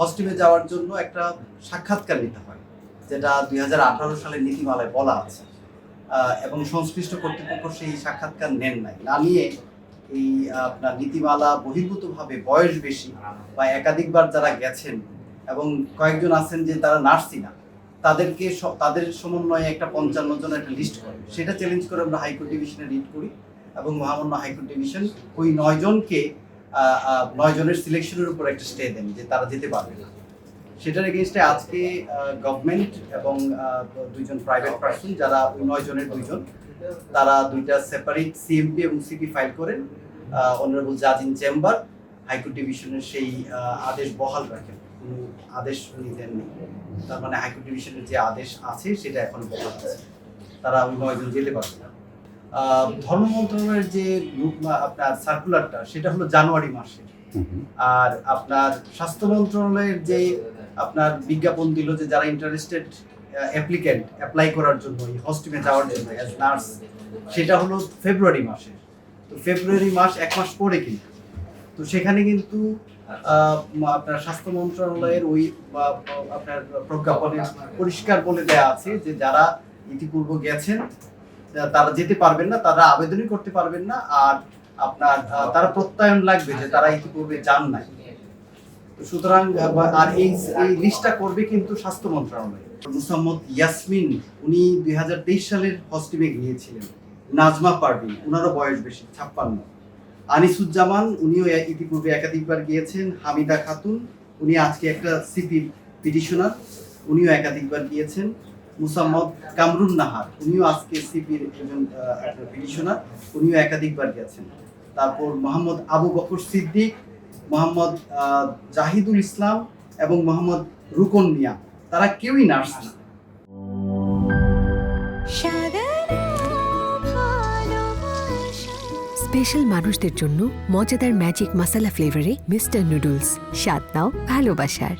হস্টিমে যাওয়ার জন্য একটা সাক্ষাৎকার নিতে হয় যেটা দুই হাজার আঠারো সালের নীতিমালায় বলা আছে। এবং সংশ্লিষ্ট কর্তৃপক্ষ সেই সাক্ষাৎকার নেন নাই। না নিয়ে এই আপনার নীতিমালা বহির্ভূতভাবে বয়স বেশি বা একাধিকবার যারা গেছেন এবং কয়েকজন আছেন যে তারা নার্সই না তাদেরকে তাদের সমন্বয়ে একটা পঞ্চান্ন জন একটা লিস্ট করে। সেটা চ্যালেঞ্জ করে আমরা হাইকোর্ট ডিভিশনে রিড করি এবং মহামান্য হাইকোর্ট ডিভিশন ওই নয় জনকে আহ, আহ, নয় জনের সিলেকশনের উপর একটা স্টে দেন, যে তারা যেতে পারবে না। সেটার এগেনস্টে আজকে গভর্নমেন্ট এবং দুইজন প্রাইভেট পার্সন যারা ওই নয় জনের দুইজন, তারা দুইটা সেপারেট সিএমপি এবং সিপি ফাইল করেন। অনারেবল জাজ ইন চেম্বার হাইকোর্ট ডিভিশনের সেই আদেশ বহাল রাখেন। কোনো আদেশ উনি দেননি। তার মানে হাইকোর্ট ডিভিশনের যে আদেশ আছে, সেটা এখন বহাল আছে। তারা ওই নয়জন যেতে পারবে না। ধর্ম মন্ত্রণালয়ের যে রূপ- আপনার সার্কুলারটা সেটা হলো জানুয়ারি মাসে। আর আপনার স্বাস্থ্য মন্ত্রণালয়ের যে আপনার বিজ্ঞাপন দিল যে যারা ইন্টারেস্টেড অ্যাপ্লিক্যান্ট অ্যাপ্লাই করার জন্য এই হস্টিমে যাওয়ার জন্য অ্যাজ নার্স সেটা হলো ফেব্রুয়ারি মাসে। তো ফেব্রুয়ারি মাস এক মাস পরে কিন্তু। তো সেখানে কিন্তু আপনার স্বাস্থ্য মন্ত্রণালয়ের ওই আপনার প্রজ্ঞাপনে পরিষ্কার বলে দেয়া আছে যে যারা ইতিপূর্বে গেছেন তারা যেতে পারবেন না, তারা আবেদনই করতে পারবেন না, আর আপনার তারা প্রত্যয়ন লাগবে যে তারা ইতিপূর্বে যান নাই। সুতরাং আর এই লিস্টটা করবে কিন্তু স্বাস্থ্য মন্ত্রণালয়। মুসাম্মদ ইয়াসমিন, উনি দুই হাজার তেইশ সালের হস্টিমে গিয়েছিলেন, নাজমা পারভিন ওনারও বয়স বেশি, ছাপ্পান্ন। আনিসুজ্জামান, উনিও ইতিপূর্বে একাধিকবার গিয়েছেন। হামিদা খাতুন, উনি আজকে একটা সিপির পিটিশনার, উনিও একাধিকবার গিয়েছেন। মুসাম্মদ কামরুন নাহার। উনিও আজকে সিপির একজন পিটিশনার। উনিও একাধিকবার গেছেন। তারপর মোহাম্মদ আবু বকর সিদ্দিক, মোহাম্মদ জাহিদুল ইসলাম এবং মোহাম্মদ রুকন মিয়া। তারা কেউই নার্স না। স্পেশাল মানুষদের জন্য মজাদার ম্যাজিক মাসালা ফ্লেভারে মিস্টার নুডলস। স্বাদ নাও, ভালোবাসার।